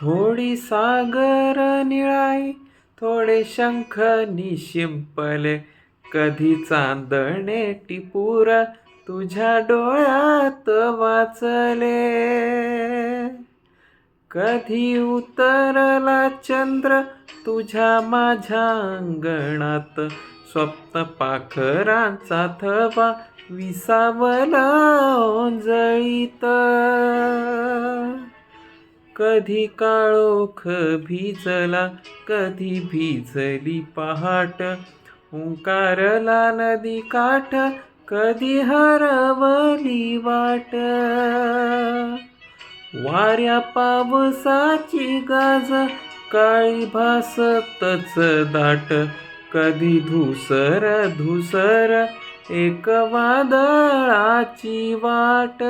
थोडी सागर निळाई थोडे शंख निशिंपले. कधी चांदणे टिपूर तुझ्या डोळ्यात वाचले. कधी उतरला चंद्र तुझ्या माझ्या अंगणात. स्वप्न पाखरांचा थवा विसावला ओंजळीत. कधी काळोख भिजला कधी भिजली पहाट. हुंकारला नदी काठ कधी हरवली वाट. वाऱ्या पावसाची गाज काळी भासतच दाट. कधी धुसर धुसर एक वादळाची वाट.